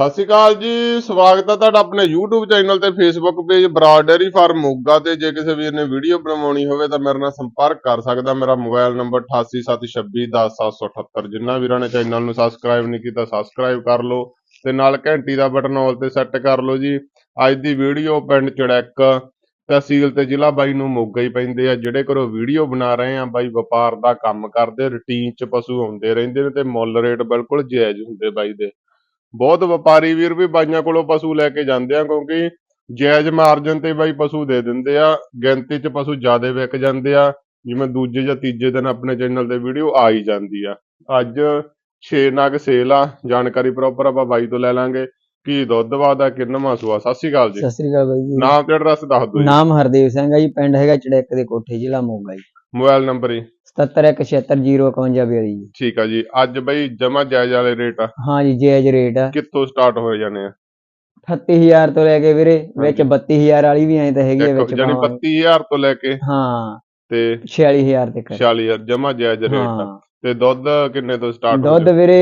ਸਤਿ ਸ਼੍ਰੀ ਅਕਾਲ ਜੀ, ਸਵਾਗਤ ਹੈ ਤੁਹਾਡਾ ਆਪਣੇ YouTube ਚੈਨਲ ਤੇ Facebook page Brar dairy farm Moga ਤੇ। ਜੇ ਕਿਸੇ ਵੀਰ ਨੇ ਵੀਡੀਓ ਬਣਵਾਉਣੀ ਹੋਵੇ ਤਾਂ ਮੇਰੇ ਨਾਲ ਸੰਪਰਕ ਕਰ ਸਕਦਾ। ਮੇਰਾ ਮੋਬਾਈਲ ਨੰਬਰ 8876210778 ਜਿਨ੍ਹਾਂ ਵੀਰਾਂ ਨੇ ਚੈਨਲ ਨੂੰ ਸਬਸਕ੍ਰਾਈਬ ਨਹੀਂ ਕੀਤਾ ਸਬਸਕ੍ਰਾਈਬ ਕਰ ਲਓ ਤੇ ਨਾਲ ਘੰਟੀ ਦਾ ਬਟਨ ਆਲ ਤੇ ਸੈੱਟ ਕਰ ਲਓ ਜੀ। ਅੱਜ ਦੀ ਵੀਡੀਓ ਪਿੰਡ ਚੜੈਕ ਤਹਿਸੀਲ ਤੇ ਜ਼ਿਲ੍ਹਾ ਬਾਈ ਨੂੰ ਮੋਗਾ ਹੀ ਪੈਂਦੇ ਆ, ਜਿਹੜੇ ਘਰੋਂ ਵੀਡੀਓ ਬਣਾ ਰਹੇ ਆ, ਬਾਈ ਵਪਾਰ ਦਾ ਕੰਮ ਕਰਦੇ ਰੁਟੀਨ ਚ ਪਸ਼ੂ ਆਉਂਦੇ ਰਹਿੰਦੇ ਨੇ ਤੇ ਮੁੱਲ ਰੇਟ ਬਿਲਕੁਲ ਜਾਇਜ਼ ਹੁੰਦੇ ਬਾਈ ਦੇ। ਬਹੁਤ ਵਪਾਰੀ ਵੀਰ ਵੀ ਬਾਈਆਂ ਕੋਲੋਂ ਪਸ਼ੂ ਲੈ ਕੇ ਜਾਂਦੇ ਆ ਕਿਉਂਕਿ ਜਾਇਜ਼ ਮਾਰਜਨ ਤੇ ਬਾਈ ਪਸ਼ੂ ਦੇ ਦਿੰਦੇ ਆ ਗਿਣਤੀ 'ਚ ਪਸ਼ੂ ਜ਼ਿਆਦੇ ਵਿਕ ਜਾਂਦੇ ਆ ਜਿਵੇਂ ਦੂਜੇ ਜਾਂ ਤੀਜੇ ਦਿਨ ਆਪਣੇ ਚੈਨਲ ਤੇ ਵੀਡੀਓ ਆ ਹੀ ਜਾਂਦੀ ਆ। ਅੱਜ 6 ਨਗ ਸੇਲ ਆ ਜਾਣਕਾਰੀ ਪ੍ਰੋਪਰ ਆਪਾਂ ਬਾਈ ਤੋਂ ਲੈ ਲਾਂਗੇ। ਕੀ ਦੁੱਧ ਵਾਦਾ ਕਿੰਨਾ ਸੂਆ? ਸਤਿ ਸ਼੍ਰੀ ਅਕਾਲ ਜੀ। ਸਤਿ ਸ੍ਰੀ ਅਕਾਲ ਬਾਈ ਜੀ। ਨਾਮ ਤੇ ਐਡਰੈਸ ਦੱਸ ਦਿਓ ਨਾਮ ਹਰਦੇਵ ਸਿੰਘ ਹੈ ਜੀ ਪਿੰਡ ਹੈਗਾ ਚੜੈਕ ਦੇ ਕੋਠੇ ਜ਼ਿਲ੍ਹਾ ਮੋਗਾ ਜੀ। ਮੋਬਾਈਲ ਨੰਬਰ ਜੀ। 7717605152 ਜੀ। ਠੀਕ ਆ ਜੀ। ਅੱਜ ਬਈ ਜਮਾ ਜਾਇਜ਼ ਵਾਲੇ ਰੇਟ ਆ। ਹਾਂ ਜੀ ਜਾਇਜ਼ ਰੇਟ ਆ। ਕਿੱਥੋਂ ਸਟਾਰਟ ਹੋ ਜਾਣੇ ਆ? 38000 ਤੋਂ ਲੈ ਕੇ ਵੀਰੇ ਵਿੱਚ 32000 ਵਾਲੀ ਵੀ ਐਂ ਤਾਂ ਹੈਗੀ ਆ ਵਿੱਚ ਜਾਨੀ ਭਾਵੇਂ। 32000 ਤੋਂ ਲੈ ਕੇ ਹਾਂ। ਤੇ 46000 ਤੱਕ। 46000 ਜਮਾ ਜਾਇਜ਼ ਰੇਟ ਆ। ਤੇ ਦੁੱਧ ਕਿੰਨੇ ਤੋਂ ਸਟਾਰਟ ਦੁੱਧ ਵੀਰੇ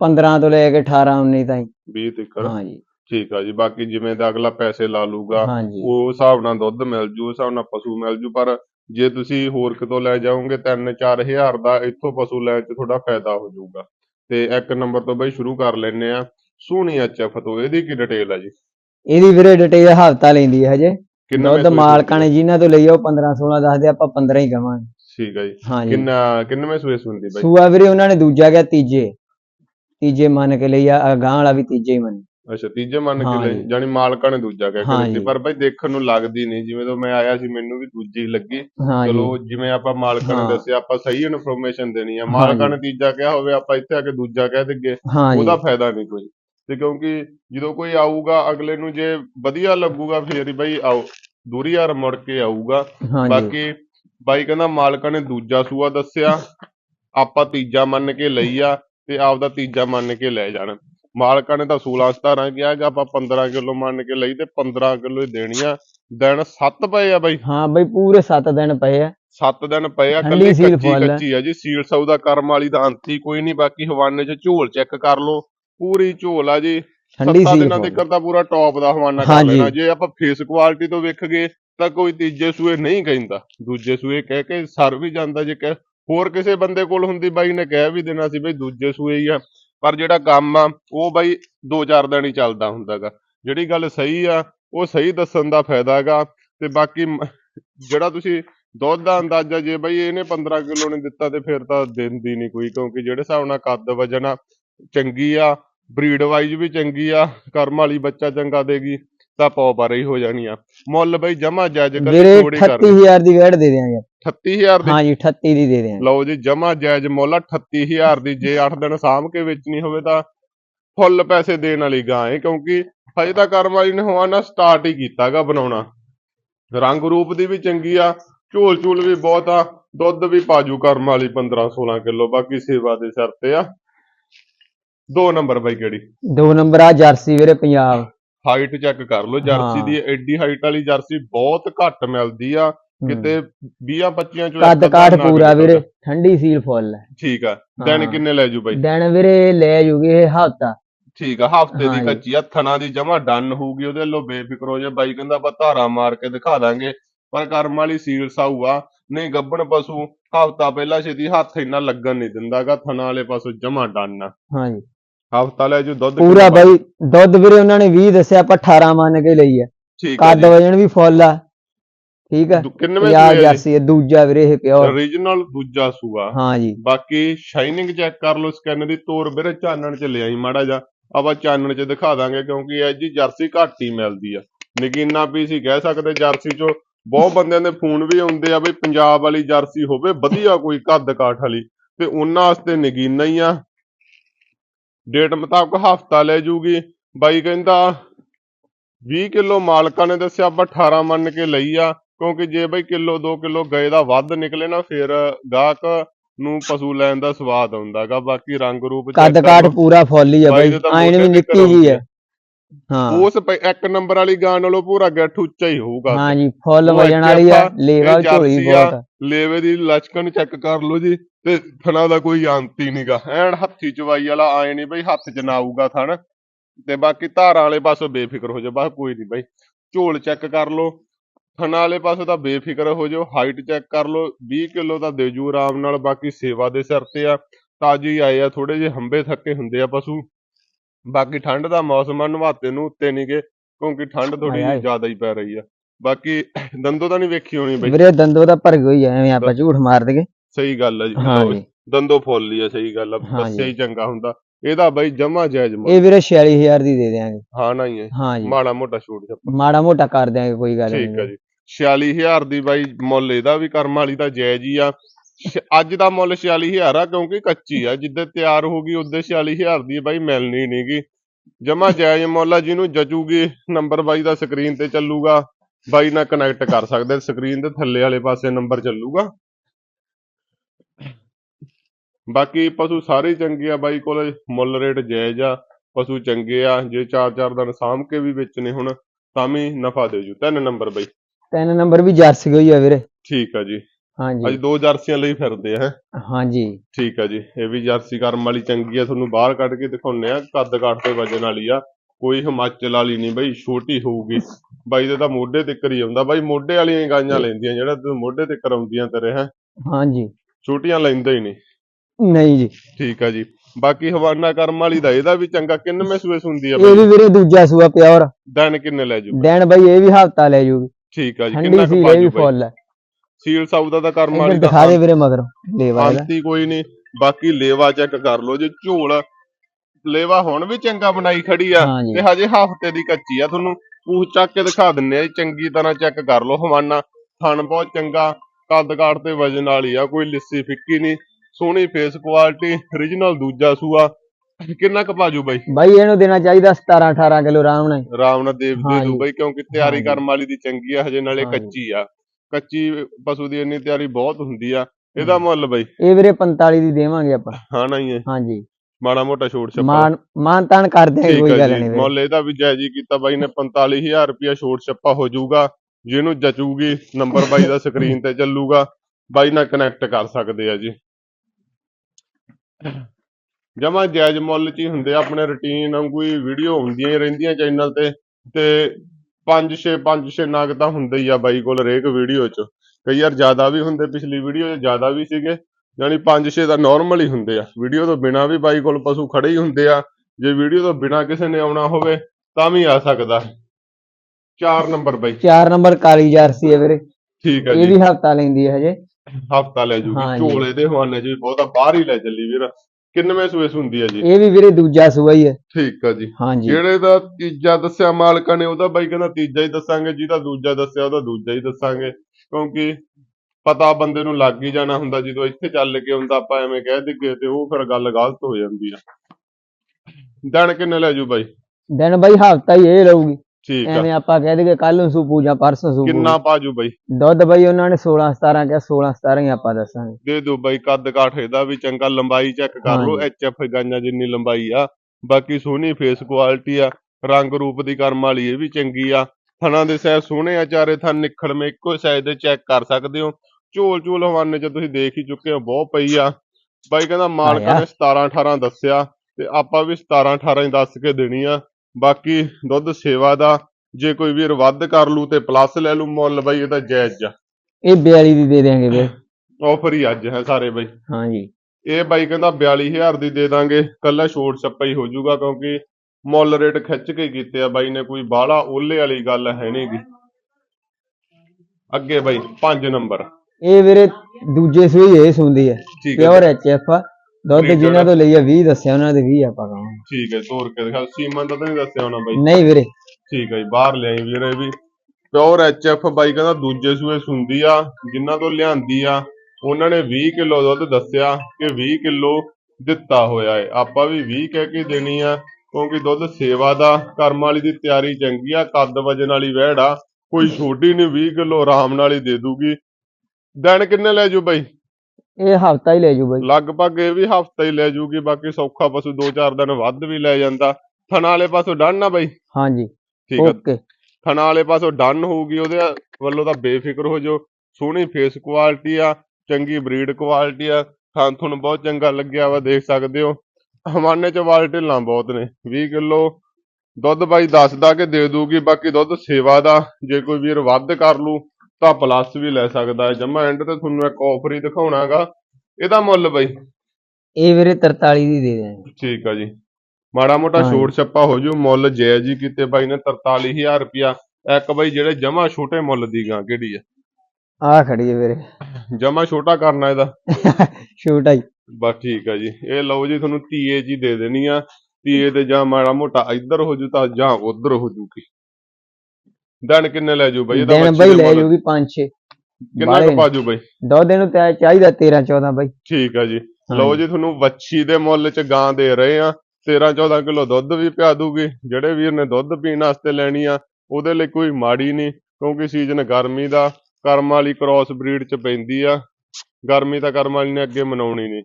15 ਤੋਂ ਲੈ ਕੇ 18 19 ਤਾਈਂ। 20 ਤੱਕ। ਹਾਂ ਜੀ। ਠੀਕ ਆ ਜੀ। ਬਾਕੀ ਜਿਵੇਂ ਦਾ ਅਗਲਾ ਪੈਸੇ ਲਾ ਲੂਗਾ ਉਹ ਹਿਸਾਬ ਨਾਲ ਦੁੱਧ ਮਿਲ ਜੂ ਹਿਸਾਬ ਨਾਲ ਪਸ਼ੂ ਮਿਲ ਜੂ ਪਰ ਜੇ ਤੁਸੀਂ ਹੋਰ ਕਿਤੋਂ ਲੈ ਜਾਓਗੇ 3-4000 ਦਾ ਇੱਥੋਂ ਪਸ਼ੂ ਲੈਣ 'ਚ ਤੁਹਾਡਾ ਫਾਇਦਾ ਹੋ ਜਾਊਗਾ। ਤੇ ਇੱਕ ਨੰਬਰ ਤੋਂ ਬਈ ਸ਼ੁਰੂ ਕਰ ਲੈਨੇ ਆ ਸੋਹਣੀ ਐਚਐਫ ਤੋਂ ਇਹਦੀ ਕੀ ਡਿਟੇਲ ਆ ਜੀ? ਇਹਦੀ ਵੀਰੇ ਡਿਟੇਲ ਹਫਤਾ ਲੈਂਦੀ ਹੈ ਹਜੇ। ਕਿੰਨਾ ਦੁੱਧ ਮਾਲਕਾਂ ਨੇ ਜਿਨ੍ਹਾਂ ਤੋਂ ਲਈ ਆ ਉਹ 15 16 ਦੱਸਦੇ ਆਪਾਂ 15 ਹੀ ਕਵਾਂਗੇ। ਠੀਕ ਆ ਜੀ। ਹਾਂ ਜੀ। ਕਿੰਨਾ ਕਿੰਨਵੇਂ ਸੂਏ ਸੁਣਦੀ ਬਾਈ? ਸੂਆ ਵੀਰੇ ਉਹਨਾਂ ਨੇ ਦੂਜਾ ਗਿਆ ਤੀਜੇ। ਤੀਜੇ ਮੰਨ ਕੇ ਲਈ ਆ ਗਾਂ ਵਾਲਾ ਵੀ ਤੀਜੇ ਹੀ ਮੰਨ। ਅੱਛਾ ਤੀਜੇ ਮੰਨ ਕੇ ਹਾਂ ਜੀ। ਜਾਨੀ ਮਾਲਕਾਂ ਨੇ ਦੂਜਾ ਕਹਿ ਕੇ ਦਿੱਤੀ ਜੀ। ਪਰ ਬਾਈ ਦੇਖਣ ਨੂੰ ਲੱਗਦੀ ਨਹੀਂ ਜਿਵੇਂ ਤੋਂ ਮੈਂ ਆਇਆ ਸੀ ਮੈਨੂੰ ਵੀ ਦੂਜੀ ਲੱਗੀ ਹਾਂ ਜੀ ਚਲੋ ਜਿਵੇਂ ਆਪਾਂ ਮਾਲਕਾਂ ਨੇ ਹਾਂ। ਦੱਸਿਆ ਆਪਾਂ ਸਹੀ ਇਨਫੋਰਮੇਸ਼ਨ ਦੇਣੀ ਆ ਮਾਲਕਾਂ। ਨੇ ਤੀਜਾ ਕਿਹਾ ਹੋਵੇ ਆਪਾਂ ਇੱਥੇ ਆ ਕੇ ਦੂਜਾ ਕਹਿ ਦਈਏ ਹਾਂ ਜੀ ਉਹਦਾ ਫਾਇਦਾ ਨਹੀਂ ਕੋਈ ਤੇ ਕਿਉਂਕਿ ਜਦੋਂ ਕੋਈ ਆਊਗਾ ਅਗਲੇ ਨੂੰ ਜੇ ਵਧੀਆ ਲੱਗੂਗਾ ਫੇਰ ਹੀ ਬਈ ਆਓ ਦੂਰੀ ਯਾਰ ਮੁੜ ਕੇ ਆਊਗਾ ਹਾਂ ਜੀ ਬਾਕੀ ਬਾਈ ਕਹਿੰਦਾ ਮਾਲਕਾਂ ਨੇ ਦੂਜਾ ਸੂਆ ਦੱਸਿਆ ਆਪਾਂ ਤੀਜਾ ਮੰਨ ਕੇ ਲਈ ਆ ਤੇ ਆਪਦਾ ਤੀਜਾ ਮੰਨ ਕੇ ਲੈ ਜਾਣ ਮਾਲਕਾਂ ਨੇ ਤਾਂ 16 17 ਕਿਹਾ ਕਿ ਆਪਾਂ 15 ਕਿਲੋ ਮੰਨ ਕੇ ਲਈ ਤੇ 15 ਕਿਲੋ ਹੀ ਦੇਣੀ ਆ ਦਿਨ 7 ਪਏ ਆ ਬਾਈ। ਹਾਂ ਬਈ ਪੂਰੇ 7 ਦਿਨ ਪਏ ਆ। 7 ਦਿਨ ਪਏ ਆ ਕੱਲੀ ਸੀਲ ਕੱਚੀ ਆ ਜੀ। ਸੀਲ ਸੌ ਦਾ ਕਰਮ ਵਾਲੀ ਦਾ ਅੰਤ ਹੀ ਕੋਈ ਨਹੀਂ ਬਾਕੀ ਹਵਾਨੇ 'ਚ ਝੋਲ ਚੈੱਕ ਕਰ ਲਓ। ਪੂਰੀ ਝੋਲ ਆ ਜੀ। ਠੰਡੀ ਸੱਤਾਂ ਸੀਲ ਦਿਨਾਂ। ਤੱਕ ਤਾਂ ਪੂਰਾ ਟੌਪ ਦਾ ਹਵਾਨਾ ਕਰ। ਲੈਣਾ। ਜੇ ਆਪਾਂ ਫੇਸ ਕੁਆਲਿਟੀ ਤੋਂ ਵੇਖਗੇ ਤਾਂ ਕੋਈ ਤੀਜੇ ਸੂਏ ਨਹੀਂ ਕਹਿੰਦਾ। ਦੂਜੇ ਸੂਏ ਕਹਿ ਕੇ ਸਰ ਵੀ ਜਾਂਦਾ ਜੇ ਕਹਿ ਹੋਰ ਕਿਸੇ ਬੰਦੇ ਕੋਲ ਹੁੰਦੀ ਬਾਈ ਨੇ ਕਹਿ ਵੀ ਦੇਣਾ ਸੀ ਬਈ ਦੂਜੇ ਸੂਏ ਹੀ ਆ। ਪਰ ਜਿਹੜਾ ਕੰਮ ਆ, ਉਹ ਬਾਈ 2-4 ਦਿਨ ਹੀ ਚੱਲਦਾ ਹੁੰਦਾਗਾ। ਜਿਹੜੀ ਗੱਲ ਸਹੀ ਆ, ਉਹ ਸਹੀ ਦੱਸਣ ਦਾ ਫਾਇਦਾ ਹੈਗਾ ਤੇ ਬਾਕੀ ਜਿਹੜਾ ਤੁਸੀਂ ਦੁੱਧ ਦਾ ਅੰਦਾਜ਼ਾ ਜੇ ਬਈ ਇਹਨੇ 15 ਕਿਲੋ ਨੇ ਦਿੱਤਾ ਤੇ ਫਿਰ ਤਾਂ ਦਿੰਦੀ ਨਹੀਂ ਕੋਈ, ਕਿਉਂਕਿ ਜਿਹੜੇ ਹਿਸਾਬ ਨਾਲ ਕੱਦ ਵਜਨ ਆ, ਚੰਗੀ ਆ ਬਰੀਡ ਵਾਈਜ਼ ਵੀ ਚੰਗੀ ਆ, ਕਰਮ ਵਾਲੀ ਬੱਚਾ ਚੰਗਾ ਦੇਗੀ। ਤਾਂ ਪੌ ਪਰ ਹੀ ਹੋ ਜਾਣੀ ਆ। ਮੁੱਲ ਬਈ ਜਮਾ ਜਾਇਜ਼ ਕਰ ਵੀਰੇ ਥੋੜੀ ਕਰ 38000 ਦੀ। ਵੇੜ ਦੇ ਦਿਆਂਗੇ। 38000 ਦੀ? ਹਾਂ ਜੀ 38 ਦੀ ਦੇ ਦਿਆਂਗੇ। ਲਓ ਜੀ ਜਮਾ ਜਾਇਜ਼ ਮੁੱਲ ਆ 38000 ਦੀ। ਜੇ 8 ਦਿਨ ਸਾਂਭ ਕੇ ਵੇਚਣੀ ਹੋਵੇ ਤਾਂ ਫੁੱਲ ਪੈਸੇ ਦੇਣ ਵਾਲੀ ਗਾਂ ਹੈ ਕਿਉਂਕਿ ਹਜੇ ਤਾਂ ਕਰਮ ਵਾਲੀ ਨੇ ਹਵਾਨਾ ਸਟਾਰਟ ਹੀ ਕੀਤਾਗਾ ਬਣਾਉਣਾ। ਰੰਗ ਰੂਪ ਦੀ ਵੀ ਚੰਗੀ ਆ ਝੋਲ ਝੂਲ ਵੀ ਬਹੁਤ ਆ ਦੁੱਧ ਵੀ ਪਾਜੂ ਕਰਮ ਵਾਲੀ 15 16 ਕਿਲੋ ਬਾਕੀ ਸੇਵਾ ਦੇ ਸਿਰ ਤੇ ਆ। ਦੋ ਨੰਬਰ ਬਾਈ ਕਿਹੜੀ? ਦੋ ਨੰਬਰ ਆ ਜਰਸੀ ਵੀਰੇ ਪੰਜਾਬ। ਹਾਈਟ ਚੈੱਕ ਕਰ ਲਓ ਜਰਸੀ। ਦੀ ਐਡੀ ਹਾਈਟ ਵਾਲੀ ਜਰਸੀ ਬਹੁਤ ਘੱਟ ਮਿਲਦੀ ਆ। ਕਿਤੇ 20 25 ਚੋਂ ਕੱਦ ਕਾਠ ਪੂਰਾ ਵੀਰੇ ਠੰਡੀ ਸੀਲ ਫੁੱਲ ਹੈ। ਠੀਕ ਆ। ਦਿਨ। ਕਿੰਨੇ ਲੈ ਜੂ ਬਾਈ? ਦਿਨ ਵੀਰੇ ਲੈ ਜੂਗੇ ਇਹ ਹਫਤਾ। ਠੀਕ ਆ ਹਫ਼ਤੇ ਦੀ ਹਾਂਜੀ। ਕੱਚੀ ਆ ਥਣਾ ਦੀ ਜਮਾ ਡਨ ਹੋਊਗੀ ਉਹਦੇ ਲੋ ਬੇਫਿਕਰ ਹੋ ਜਾ। ਬਾਈ ਕਹਿੰਦਾ ਆਪਾਂ ਧਾਰਾ ਮਾਰ ਕੇ ਦਿਖਾ ਦਾਂਗੇ ਪਰ ਕਰਮ ਵਾਲੀ ਸੀਲ ਸਾਊ ਆ। ਨਹੀਂ ਗੱਬਣ ਪਸ਼ੂ ਹਫਤਾ ਪਹਿਲਾਂ ਛੇਤੀ ਹੱਥ ਇੰਨਾ ਲੱਗਣ ਨਹੀਂ ਦਿੰਦਾਗਾ ਥਣਾ ਵਾਲੇ ਪਾਸੋਂ ਜਮਾ ਡਨ ਆ। ਹਾਂ ਜੀ ਹਫਤਾ ਲੈ ਜੂ ਦੁੱਧ ਪੂਰਾ ਬਈ ਦੁੱਧ ਵੀਰੇ ਉਹਨਾਂ ਨੇ 20 ਦੱਸਿਆ ਆਪਾਂ 18 ਮੰਨ ਕੇ ਲਈ ਆ। ਠੀਕ ਆ ਕੱਦ ਜੀ। ਵਜਨ ਵੀ ਫੁੱਲ ਆ। ਠੀਕ ਆ? ਦੂ- ਕਿੰਨਵੇਂ ਯਾ ਸੂਏ ਜਰਸੀ ਹੈ, ਦੂਜਾ ਵੀਰੇ ਇਹ ਪਿਓਰ। Origignal ਦੂਜਾ ਸੂਆ। ਹਾਂ ਜੀ। ਬਾਕੀ ਸ਼ਾਈਨਿੰਗ ਚੈੱਕ ਕਰ ਲਓ ਸਕੈਨ ਦੀ ਤੋਰ ਵੀਰੇ ਚਾਨਣ ਚ ਲਿਆਈ ਮਾੜਾ ਜਾ ਆਪਾਂ ਚਾਨਣ ਚ ਦਿਖਾ ਦਾਂਗੇ ਕਿਉਂਕਿ ਇਹ ਜੀ ਜਰਸੀ ਘੱਟ ਹੀ ਮਿਲਦੀ ਆ। ਨਗੀਨਾ ਪੀਸ ਹੀ ਕਹਿ ਸਕਦੇ ਜਰਸੀ ਚੋਂ ਬਹੁਤ ਬੰਦਿਆਂ ਦੇ ਫੋਨ ਵੀ ਆਉਂਦੇ ਆ ਬਈ ਪੰਜਾਬ ਵਾਲੀ ਜਰਸੀ ਹੋਵੇ ਵਧੀਆ ਕੋਈ ਕੱਦ ਕਾਠ ਵਾਲੀ। ਤੇ ਉਹਨਾਂ ਵਾਸਤੇ ਨਗੀਨਾ ਹੀ ਆ। ਡੇਟ ਮੁਤਾਬਕ ਹਫਤਾ ਲੈ ਜੂਗੀ। ਬਾਈ ਕਹਿੰਦਾ 20 ਕਿਲੋ ਮਾਲਕਾਂ ਨੇ ਦੱਸਿਆ ਆਪਾਂ 18 ਮੰਨ ਕੇ ਲਈ ਆ ਕਿਉਂਕਿ ਜੇ ਬਈ ਕਿਲੋ 2 ਕਿਲੋ ਗਏ ਦਾ ਵੱਧ ਨਿਕਲੇ ਨਾ ਫਿਰ ਗਾਹਕ ਨੂੰ ਪਸ਼ੂ ਲੈਣ ਦਾ ਸਵਾਦ ਆਉਂਦਾਗਾ ਬਾਕੀ ਰੰਗ ਰੂਪ ਕੱਦ ਕਾਠ। ਪੂਰਾ ਫੁੱਲ ਆ ਬਾਈ ਆਇਨ ਵੀ ਨਿੱਕੀ ਜੀ ਹੈ ਹਾਂ। ਉਸ ਇੱਕ ਨੰਬਰ ਵਾਲੀ ਗਾਂ ਨਾਲੋਂ ਪੂਰਾ ਗੱਠ ਉੱਚਾ ਹੀ ਹੋਊਗਾ। ਹਾਂ ਜੀ ਫੁੱਲ ਵਜਣ ਵਾਲੀ ਆ ਲੇਵਾ ਝੋਲੀ ਆ, ਬਹੁਤ ਆ। ਲੇਵੇ ਦੀ ਲਚਕਣ ਚੈੱਕ ਕਰ ਲਓ ਜੀ ਤੇ ਥਣਾ ਦਾ ਕੋਈ ਅੰਤ ਨਹੀਂਗਾ ਐਨ ਹੱਥੀ ਚਵਾਈ ਵਾਲਾ ਆਏ ਨਹੀਂ ਬਈ ਹੱਥ ਚ ਨਾ ਆਊਗਾ ਥਣ। ਤੇ ਬਾਕੀ ਧਾਰਾਂ ਵਾਲੇ ਪਾਸੋਂ ਬੇਫਿਕਰ ਹੋ ਜਾਓ ਬਸ ਕੋਈ ਨਹੀਂ ਬਾਈ। ਝੋਲ ਚੈੱਕ ਕਰ ਲਓ। ਥਣਾ ਵਾਲੇ ਪਾਸੋਂ ਤਾਂ ਬੇਫਿਕਰ ਹੋ ਜਾਓ ਹਾਈਟ ਚੈੱਕ ਕਰ ਲਓ। 20 ਕਿਲੋ ਤਾਂ ਦੇ ਜੂ ਆਰਾਮ ਨਾਲ ਬਾਕੀ ਸੇਵਾ ਦੇ ਸਿਰ ਤੇ ਆ। ਤਾਜੀ ਆਏ ਆ ਥੋੜੇ ਜਿਹੇ ਹੰਬੇ ਥੱਕੇ ਹੁੰਦੇ ਆ ਪਸ਼ੂ। ਬਾਕੀ ਠੰਡ ਦਾ ਮੌਸਮ ਆ ਨਵਾਤੇ ਨੂੰ ਉੱਤੇ ਨਹੀਂ ਗਏ ਕਿਉਂਕਿ ਠੰਡ ਥੋੜੀ। ਜ਼ਿਆਦਾ ਹੀ ਪੈ ਰਹੀ ਆ। ਬਾਕੀ ਦੰਦੋ ਤਾਂ ਨਹੀਂ ਵੇਖੀ ਹੋਣੀ ਬਾਈ। ਵੀਰੇ ਦੰਦੋ ਦਾ ਭਰ ਗਈ ਐਵੇਂ ਆਪਾਂ ਝੂਠ ਮਾਰ ਦਈਏ। ਸਹੀ ਗੱਲ ਆ ਜੀ ਹਾਂ ਜੀ। ਦੰਦੋ ਫੁੱਲ ਹੀ ਆ ਸਹੀ ਗੱਲ ਆ ਹਾਂ ਦੱਸਿਆ ਜੀ। ਹੀ ਚੰਗਾ ਹੁੰਦਾ। ਇਹਦਾ ਬਾਈ ਜਮਾ ਜਾਇਜ਼ ਮੁੱਲ ਇਹ ਵੀਰੇ 46000 ਦੀ ਦੇ ਦਿਆਂਗੇ। ਹਾਂ ਨਾ ਹੀ। ਹੈ ਹਾਂ ਜੀ। ਮਾੜਾ ਮੋਟਾ ਛੂਟ ਛੱਪਾ। ਮਾੜਾ ਮੋਟਾ ਕਰ ਦਿਆਂਗੇ ਕੋਈ ਗੱਲ ਠੀਕ ਆ ਨਹੀਂ। ਜੀ। 46000 ਦੀ ਬਾਈ ਮੁੱਲ ਇਹਦਾ ਵੀ ਕਰਮ ਵਾਲੀ ਤਾਂ ਜਾਇਜ਼ ਹੀ ਆ। ਅੱਜ ਦਾ ਮੁੱਲ 46000 ਆ ਕਿਉਂਕਿ ਕੱਚੀ ਆ। ਜਿੱਦੇ ਤਿਆਰ ਹੋਊਗੀ ਉਹਦੇ 46000 ਦੀ ਬਾਈ ਮਿਲਣੀ ਨਹੀਂਗੀ ਜਮਾ ਜਾਇਜ਼ ਮੁੱਲ ਆ ਜਿਹਨੂੰ ਜਚੂਗੀ ਨੰਬਰ ਬਾਈ ਦਾ ਸਕਰੀਨ ਤੇ ਚੱਲੂਗਾ। ਬਾਈ ਨਾਲ ਕਨੈਕਟ ਕਰ ਸਕਦੇ ਸਕਰੀਨ ਦੇ ਥੱਲੇ ਵਾਲੇ ਪਾਸੇ ਨੰਬਰ ਚੱਲੂਗਾ। ਬਾਕੀ ਪਸ਼ੂ ਸਾਰੇ ਚੰਗੇ ਆ ਬਾਈ ਕੋਲ ਮੁੱਲ ਰੇਟ ਜਾਇਜ਼ ਆ ਪਸ਼ੂ ਚੰਗੇ ਆ ਜੇ ਚਾਰ ਚਾਰ ਦਿਨ ਸਾਂਭ ਕੇ ਵੀ ਵੇਚਣੇ ਹੁਣ ਤਾਂ ਵੀ ਨਫਾ ਦੇ ਜੂ। ਤਿੰਨ ਨੰਬਰ ਬਾਈ। ਤਿੰਨ ਨੰਬਰ ਵੀ ਜਰਸੀ ਹੋਈ ਆ ਵੀਰੇ। ਠੀਕ ਆ ਜੀ। ਹਾਂ ਅੱਜ ਦੋ ਜਰਸੀਆਂ ਲਈ ਫਿਰਦੇ ਆ ਹਾਂ। ਜੀ ਠੀਕ ਆ ਜੀ। ਇਹ ਵੀ ਜਰਸੀ ਕਰਮ ਵਾਲੀ ਚੰਗੀ ਆ ਤੁਹਾਨੂੰ ਬਾਹਰ ਕੱਢ ਕੇ ਦਿਖਾਉਨੇ ਆ ਕੱਦ ਕਾਠ ਤੇ ਵਜਨ ਵਾਲੀ ਆ। ਕੋਈ ਹਿਮਾਚਲ ਵਾਲੀ ਨਹੀਂ ਬਈ ਛੋਟੀ ਹੋਊਗੀ। ਬਾਈ ਦੇ ਤਾਂ ਮੋਢੇ ਤੇ ਹੀ ਆਉਂਦਾ। ਬਾਈ ਮੋਢੇ ਵਾਲੀਆਂ ਗਾਈਆਂ ਲੈਂਦੀਆਂ ਜਿਹੜਾ ਤੂੰ ਮੋਢੇ ਤੇ ਆਉਂਦੀਆਂ ਤੇਰੇ ਹੈ? ਹਾਂ ਜੀ ਛੋਟੀਆਂ ਲੈਂਦਾ ਹੀ ਨਹੀਂ ਨਹੀਂ ਜੀ। ਠੀਕ ਆ ਜੀ। ਬਾਕੀ ਹਵਾਨਾ ਕਰਮ ਵਾਲੀ ਦਾ ਇਹਦਾ ਵੀ ਚੰਗਾ ਕਿੰਨਵੇਂ ਸੂਏ ਹੁੰਦੀ ਆ ਇਹ ਵੀ ਵੀਰੇ ਦੂਜਾ ਸੂਆ ਪਿਓਰ। ਦਿਨ ਕਿੰਨੇ ਲੈ ਜੂ ਦੇਣ ਬਈ ਇਹ ਵੀ ਹਫਤਾ ਲੈ ਜੂਗੀ। ਠੀਕ ਆ ਜੀ ਕਿੰਨਾ ਕੁ ਪਾਜੂ ਫੁੱਲ ਹੈ। ਸੀਲ ਸੌਦਾ ਦਾ ਕਰਮ ਵਾਲੀ ਦਾ ਦਿਖਾ ਦੇ ਵੀਰੇ ਮਗਰ ਲੇਵਾ ਅੰਤੀ ਕੋਈ ਨਹੀਂ ਬਾਕੀ ਲੇਵਾ ਚੈੱਕ ਕਰ ਲਓ ਜੇ ਝੋਲ ਲੇਵਾ ਹੁਣ ਵੀ ਚੰਗਾ ਬਣਾਈ ਖੜੀ ਆ ਤੇ ਹਜੇ ਹਫ਼ਤੇ ਦੀ ਕੱਚੀ ਆ। ਤੁਹਾਨੂੰ ਪੂਛ ਚੱਕ ਕੇ ਦਿਖਾ ਦਿੰਨੇ ਆ ਜੀ, ਚੰਗੀ ਤਰ੍ਹਾਂ ਚੈੱਕ ਕਰ ਲਓ ਹਵਾਨਾ। ਥਣ ਬਹੁਤ ਚੰਗਾ ਕੱਦ ਕਾਠ ਤੇ ਵਜਨ ਵਾਲੀ ਆ ਕੋਈ ਲਿੱਸੀ ਫਿੱਕੀ ਨਹੀਂ ਸੋਹਣੀ ਫੇਸ ਕੁਆਲਿਟੀ origignal ਦੂਜਾ ਸੂਆ। ਕਿੰਨਾ ਕੁ ਪਾਜੂ ਬਾਈ? ਬਾਈ ਇਹਨੂੰ ਦੇਣਾ ਚਾਹੀਦਾ 17 18 ਕਿਲੋ ਆਰਾਮ ਨਾਲ ਆਰਾਮ ਨਾਲ ਦੇ ਦੇ ਦੂ। ਬਾਈ ਕਿਉਂਕਿ ਤਿਆਰੀ। ਕਰਮ ਵਾਲੀ ਦੀ ਚੰਗੀ ਆ ਹਜੇ ਨਾਲੇ। ਕੱਚੀ ਆ। ਕੱਚੀ ਪਸ਼ੂ ਦੀ ਇੰਨੀ ਤਿਆਰੀ ਬਹੁਤ ਹੁੰਦੀ ਆ। ਇਹਦਾ ਮੁੱਲ ਬਾਈ? ਇਹ ਵੀਰੇ 45 ਦੀ ਦੇਵਾਂਗੇ ਆਪਾਂ। ਹਾਂ ਨਾ ਹੀ ਹੈ। ਹਾਂ ਜੀ। ਮਾੜਾ ਮੋਟਾ ਛੋਟ ਛੱਪਾ। ਮਾਨ ਮਾਨ ਤਾਨ ਕਰ ਦਿਆਂਗੇ ਕੋਈ ਗੱਲ ਨਹੀਂ ਮੁੱਲ ਇਹਦਾ ਵੀ ਜਾਇਜ਼ ਕੀਤਾ ਬਾਈ ਨੇ 45000 ਰੁਪਿਆ ਛੋਟ ਛੱਪਾ ਹੋ ਜਾਊਗਾ। ਜਿਹਨੂੰ ਜਚੂਗੀ ਨੰਬਰ ਬਾਈ ਦਾ ਸਕਰੀਨ ਤੇ ਚੱਲੂਗਾ। ਬਾਈ ਨਾਲ ਕਨੈਕਟ ਕਰ ਸਕਦੇ ਆ ਜੀ। ਜਮਾ ਜਾਇਜ਼ ਮੁੱਲ ਚ ਹੀ ਹੁੰਦੇ ਆਪਣੇ ਰੁਟੀਨ ਵਾਂਗੂ ਹੀ ਵੀਡੀਓ ਹੁੰਦੀਆਂ ਹੀ ਰਹਿੰਦੀਆਂ ਚੈਨਲ ਤੇ। ਤੇ 5 6 5 6 ਨਗ ਤਾਂ ਹੁੰਦੇ ਹੀ ਆ ਬਾਈ ਕੋਲ ਹਰੇਕ ਵੀਡੀਓ ਚ। ਕਈ ਵਾਰ ਜ਼ਿਆਦਾ ਵੀ ਹੁੰਦੇ ਪਿਛਲੀ ਵੀਡੀਓ 'ਚ ਜ਼ਿਆਦਾ ਵੀ ਸੀਗੇ। ਯਾਨੀ 5 6 ਤਾਂ ਨਾਰਮਲ ਹੀ ਹੁੰਦੇ ਆ। ਵੀਡੀਓ ਤੋਂ ਬਿਨਾ ਵੀ ਬਾਈ ਕੋਲ ਪਸ਼ੂ ਖੜੇ ਹੀ ਹੁੰਦੇ ਆ। ਜੇ ਵੀਡੀਓ ਤੋਂ ਬਿਨਾ ਕਿਸੇ ਨੇ ਆਉਣਾ ਹੋਵੇ ਤਾਂ ਵੀ ਆ ਸਕਦਾ। 4 ਨੰਬਰ ਬਾਈ। 4 ਨੰਬਰ ਕਾਲੀ ਜਰਸੀ ਹੈ ਵੀਰੇ। ਠੀਕ ਹੈ ਜੀ। ਵੀ ਹਫਤਾ ਲੈਂਦੀ ਹੈ ਹਜੇ। ਹਫਤਾ ਲੈ ਜੂਗੀ। ਹਾਂ ਜੀ। ਝੋਲੇ ਦੇ ਹਵਾਨੇ ਵੀ ਬਹੁਤਾ ਬਾਹਰ ਹੀ ਲੈ ਚੱਲੀ ਵੀਰ। ਕਿੰਨਵੇਂ ਸੂਏ ਹੁੰਦੀ ਆ ਜੀ? ਇਹ ਵੀ ਵੀਰੇ ਦੂਜਾ ਸੂਆ ਹੀ ਹੈ। ਠੀਕ ਜੀ। ਹਾਂ ਜੀ। ਜਿਹੜੇ ਦਾ ਤੀਜਾ ਦੱਸਿਆ ਮਾਲਕਾਂ ਨੇ ਉਹਦਾ ਬਾਈ ਕਹਿੰਦਾ ਤੀਜਾ ਹੀ ਦੱਸਾਂਗੇ। ਜਿਹਦਾ ਦੂਜਾ ਦੱਸਿਆ ਉਹਦਾ ਦੂਜਾ ਹੀ ਦੱਸਾਂਗੇ। ਕਿਉਂਕਿ ਪਤਾ ਬੰਦੇ ਨੂੰ ਲੱਗ ਹੀ ਜਾਣਾ ਹੁੰਦਾ ਜਦੋਂ ਇੱਥੇ ਚੱਲ ਕੇ ਹੁੰਦਾ ਆਪਾਂ ਐਵੇਂ ਕਹਿ ਦਿੱਗੇ ਤੇ ਉਹ ਫਿਰ ਗੱਲ ਗਲਤ ਹੋ ਜਾਂਦੀ ਆ। ਦਿਨ ਕਿੰਨੇ ਲੈ ਜੂ ਬਾਈ? ਦਿਨ ਬਾਈ ਹਫਤਾ ਹੀ ਇਹ ਰਹੂਗੀ। ਠੀਕ ਆ। ਐਵੇਂ ਆਪਾਂ ਕਹਿ ਦੇਗੇ ਕੱਲ ਨੂੰ ਸੂਪੂ ਜਾਂ ਪਰਸੋਂ ਸੂਪੂ ਕਿੰਨਾ ਪਾਜੂ ਬਾਈ? ਦੁੱਧ ਬਾਈ ਉਹਨਾਂ ਨੇ 16 17 ਕਿਹਾ 16 17 ਹੀ ਆਪਾਂ ਦੱਸਾਂਗੇ। ਦੇ ਦਿਓ ਬਾਈ ਕੱਦ ਕਾਠ ਇਹਦਾ ਵੀ ਚੰਗਾ ਲੰਬਾਈ ਚੈੱਕ ਕਰ ਲਓ। ਐਚ ਐਫ ਗਾਂਜਾਂ ਜਿੰਨੀ ਲੰਬਾਈ ਆ। ਬਾਕੀ ਸੋਹਣੀ ਫੇਸ ਕੁਆਲਿਟੀ ਆ ਰੰਗ ਰੂਪ ਦੀ ਕਰਮ ਵਾਲੀ ਇਹ ਵੀ ਚੰਗੀ ਆ। ਥਣਾ ਦੇ ਸਾਈਜ਼ ਸੋਹਣੇ ਆ ਚਾਰੇ ਥਣ ਨਿਖੜਵੇਂ ਇੱਕੋ ਸਾਈਜ਼ ਦੇ ਚੈੱਕ ਕਰ ਸਕਦੇ ਹੋ। ਝੋਲ ਝੋਲ ਹਵਾਨੇ ਚ ਤੁਸੀਂ ਦੇਖ ਹੀ ਚੁੱਕੇ ਹੋ ਬਹੁਤ ਪਈ ਆ। ਬਾਈ ਕਹਿੰਦਾ ਮਾਲਕਾਂ ਨੇ 17 18 ਦੱਸਿਆ ਤੇ ਆਪਾਂ ਵੀ 17 18 ਹੀ ਦੱਸ ਕੇ ਦੇਣੀ ਆ। ਬਾਕੀ ਦੁੱਧ ਸੇਵਾ ਦਾ ਜੇ ਕੋਈ ਵੀਰ ਵੱਧ ਕਰ ਲੂ ਤੇ ਪਲੱਸ ਲੈ ਲੂ ਮੁੱਲ ਬਾਈ ਇਹਦਾ ਜਾਇਜ਼ ਆ। ਇਹ 42 ਦੀ ਦੇ ਦੇਾਂਗੇ ਵੀਰੇ ਆਫਰ ਹੀ ਅੱਜ ਹੈ ਸਾਰੇ ਬਾਈ। ਹਾਂ ਜੀ ਇਹ ਬਾਈ ਕਹਿੰਦਾ 42000 ਦੀ ਦੇ ਦਾਂਗੇ ਕੱਲਾ ਛੋਟ ਛੱਪਾ ਹੀ ਹੋ ਜਾਊਗਾ ਕਿਉਂਕਿ ਮੁੱਲ ਰੇਟ ਖਿੱਚ ਕੇ ਕੀਤੇ ਆ ਬਾਈ ਨੇ ਕੋਈ ਬਾਹਲਾ ਓਲੇ ਵਾਲੀ ਗੱਲ ਹੈ ਨਹੀਂਗੀ ਅੱਗੇ ਬਾਈ 5 ਨੰਬਰ। ਇਹ ਵੀਰੇ ਦੂਜੇ ਸੂਈ ਇਹ ਸੁੰਦੀ ਹੈ ਠੀਕ ਹੈ ਪਿਓਰ ਐਚ ਐਫ ਦੁੱਧ Breeder ਜਿਨ੍ਹਾਂ ਤੋਂ ਲਈ ਆ 20 ਦੱਸਿਆ ਉਹਨਾਂ ਦੇ 20 ਆਪਾਂ ਕਹਾਂਗੇ। ਠੀਕ ਹੈ ਤੋਰ ਕੇ ਦਿਖਾ। ਸੀਮਨ ਦਾ ਤਾਂ ਨਹੀਂ ਦੱਸਿਆ ਹੋਣਾ ਬਾਈ। ਨਹੀਂ ਵੀਰੇ। ਠੀਕ ਹੈ ਜੀ ਬਾਹਰ ਲਿਆਈ ਵੀਰੇ ਵੀ। ਪਿਓਰ ਐਚਐਫ ਬਾਈ ਕਹਿੰਦਾ ਦੂਜੇ ਸੂਏ ਸੁੰਦੀ ਆ ਜਿਨ੍ਹਾਂ ਤੋਂ ਲਿਆਂਦੀ ਆ ਉਹਨਾਂ ਨੇ 20 ਕਿਲੋ ਦੁੱਧ ਦੱਸਿਆ ਕਿ 20 ਕਿਲੋ ਦਿੱਤਾ ਹੋਇਆ ਹੈ। ਆਪਾਂ ਵੀ 20 ਕਹਿ ਕੇ ਦੇਣੀ ਆ ਕਿਉਂਕਿ ਦੁੱਧ ਸੇਵਾ ਦਾ ਕਰਮ ਵਾਲੀ ਦੀ ਤਿਆਰੀ ਚੰਗੀ ਆ ਕੱਦ ਵਜਨ ਵਾਲੀ ਵਹਿੜ ਆ। ਕੋਈ ਛੋਟੀ ਨਹੀਂ 20 ਕਿਲੋ ਆਰਾਮ ਨਾਲ ਹੀ ਦੇ ਦੂਗੀ। ਦਿਨ ਕਿੰਨੇ ਲੈ ਜੂ ਬਾਈ? ਇਹ ਹਫਤਾ ਹੀ ਲੈ ਜੂ ਬਾਈ। ਲਗਭਗ ਇਹ ਵੀ ਹਫਤਾ ਹੀ ਲੈ ਜੂਗੀ ਬਾਕੀ ਸੌਖਾ ਪਸ਼ੂ 2-4 ਦਿਨ ਵੱਧ ਵੀ ਲੈ ਜਾਂਦਾ। ਥਣਾ ਵਾਲੇ ਪਾਸੋਂ ਡਨ ਨਾ ਬਾਈ? ਹਾਂ ਜੀ ਠੀਕ ਆ। ਓਕੇ। ਥਣਾ ਵਾਲੇ ਪਾਸੋਂ ਡਨ ਹੋਊਗੀ ਉਹਦੇ ਵੱਲੋਂ ਤਾਂ ਬੇਫਿਕਰ ਹੋ ਜਾਓ। ਸੋਹਣੀ ਫੇਸ ਕੁਆਲਿਟੀ ਆ ਚੰਗੀ ਬਰੀਡ ਕੁਆਲਿਟੀ ਆ। ਥਾਂ ਤੁਹਾਨੂੰ ਬਹੁਤ ਚੰਗਾ ਲੱਗਿਆ ਵਾ ਦੇਖ ਸਕਦੇ ਹੋ। ਹਮਾਨੇ ਚ ਵਾਲ ਢਿੱਲਾਂ ਬਹੁਤ ਨੇ। 20 ਕਿਲੋ ਦੁੱਧ ਬਾਈ ਦੱਸਦਾ ਕਿ ਦੇ ਦੂਗੀ ਬਾਕੀ ਦੁੱਧ ਸੇਵਾ ਦਾ ਜੇ ਕੋਈ ਵੀਰ ਵੱਧ ਕਰ ਲੂ ਤਾਂ ਪਲੱਸ ਵੀ ਲੈ ਸਕਦਾ ਹੈ। ਜਮਾ ਐਂਡ ਤੇ ਤੁਹਾਨੂੰ ਇੱਕ ਆਫਰ ਹੀ ਦਿਖਾਉਣਾਗਾ ਇਹਦਾ ਮੁੱਲ ਬਾਈ। ਇਹ ਵੀਰੇ 43 ਦੀ ਦੇ ਦੇਣਗੇ ਠੀਕ ਆ ਜੀ। ਮਾੜਾ ਮੋਟਾ। ਛੋਟ ਛੱਪਾ ਹੋ ਜੂ। ਮੁੱਲ ਜਾਇਜ਼ ਹੀ ਕੀਤੇ ਬਾਈ ਨੇ 43000 ਰੁਪਿਆ ਇੱਕ ਬਾਈ ਜਿਹੜੇ ਜਮਾ ਛੋਟੇ ਮੁੱਲ ਦੀ ਗਾਂ ਕਿਹੜੀ ਆ? ਆ ਖੜੀ ਹੈ ਵੀਰੇ। ਜਮਾ ਛੋਟਾ ਕਰਨਾ ਇਹਦਾ। ਛੋਟਾ ਹੀ। ਬਸ ਠੀਕ ਆ ਜੀ। ਇਹ ਲਓ ਜੀ ਤੁਹਾਨੂੰ ਤੀਏ ਜੀ ਦੇ ਦੇਣੀ ਆ। ਤੀਏ ਤੇ ਜਾਂ ਮਾੜਾ ਮੋਟਾ ਇੱਧਰ ਹੋ ਜੂ ਤਾਂ ਜਾਂ ਉੱਧਰ ਹੋ ਜੂਗੀ। ਦਿਨ ਕਿੰਨੇ ਲੈ ਜੂ ਬਾਈ? ਇਹਦਾ ਦਿਨ ਬੱਚੀ ਬਈ ਲੈ ਜੂਗੀ 5 6 ਕਿੰਨਾ ਕੁ ਪਾ ਜੂ ਬਾਈ? ਦੋ ਦਿਨ ਨੂੰ ਤੇ ਚਾਹੀਦਾ 13 14 ਬਈ। ਠੀਕ ਆ ਜੀ। ਲਓ ਜੀ ਤੁਹਾਨੂੰ ਵੱਛੀ ਦੇ ਮੁੱਲ 'ਚ ਗਾਂ ਦੇ ਰਹੇ ਆ। 13 14 ਕਿਲੋ ਦੁੱਧ ਵੀ ਪਿਆ ਦੂਗੀ। ਜਿਹੜੇ ਵੀਰ ਨੇ ਦੁੱਧ ਪੀਣ ਵਾਸਤੇ ਲੈਣੀ ਆ ਉਹਦੇ ਲਈ ਕੋਈ ਮਾੜੀ ਨਹੀਂ ਕਿਉਂਕਿ ਸੀਜ਼ਨ ਗਰਮੀ ਦਾ ਕਰਮ ਵਾਲੀ ਕ੍ਰਾਸ ਬਰੀਡ 'ਚ ਪੈਂਦੀ ਆ। ਗਰਮੀ ਤਾਂ ਕਰਮ ਵਾਲੀ ਨੇ ਅੱਗੇ ਮਨਾਉਣੀ ਨਹੀਂ।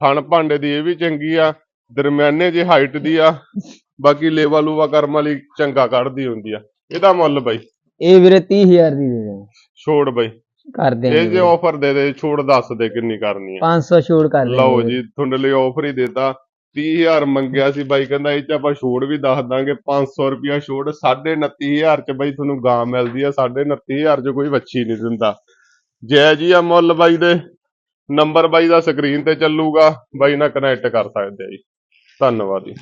ਥਣ ਭਾਂਡੇ ਦੀ ਇਹ ਵੀ ਚੰਗੀ ਆ ਦਰਮਿਆਨੇ ਜੀ ਹਾਈਟ ਦੀ ਆ ਬਾਕੀ ਲੇਵਾ ਲੂਵਾ ਕਰਮ ਵਾਲੀ ਚੰਗਾ ਕੱਢਦੀ ਹੁੰਦੀ ਆ। ਇਹਦਾ ਮੁੱਲ ਬਾਈ। ਇਹ ਵੀਰੇ 30000 ਦੀ ਦੇ ਦੇਣਗੇ ਛੋੜ ਬਾਈ। ਕਰ ਇਹ ਦੇਣਗੇ ਜੇ ਆਫਰ ਦੇ ਦੇ ਛੋੜ ਦੱਸ ਦੇ ਕਿੰਨੀ ਕਰਨੀ ਆ। 500 ਛੋੜ ਕਰ ਦੇਣਗੇ ਲਓ ਜੀ ਤੁਹਾਡੇ ਲਈ ਆਫਰ ਹੀ ਦਿੱਤਾ। 30000 ਮੰਗਿਆ ਸੀ ਬਾਈ ਕਹਿੰਦਾ ਇਹ ਚ ਆਪਾਂ ਛੋੜ ਵੀ ਦੱਸ ਦਾਂਗੇ। 500 ਰੁਪਿਆ ਛੋੜ 29500 ਚ ਬਾਈ ਤੁਹਾਨੂੰ ਗਾਂ ਮਿਲਦੀ ਆ। 29500 ਚ ਕੋਈ ਵੱਛੀ ਨਹੀਂ ਦਿੰਦਾ। ਜੈ ਜੀ ਆ ਮੁੱਲ ਬਾਈ ਦੇ। ਨੰਬਰ ਬਾਈ ਦਾ ਸਕਰੀਨ ਤੇ ਚੱਲੂਗਾ। ਬਾਈ ਨਾਲ ਕਨੈਕਟ ਕਰ ਸਕਦੇ ਆ ਜੀ। ਧੰਨਵਾਦ ਜੀ।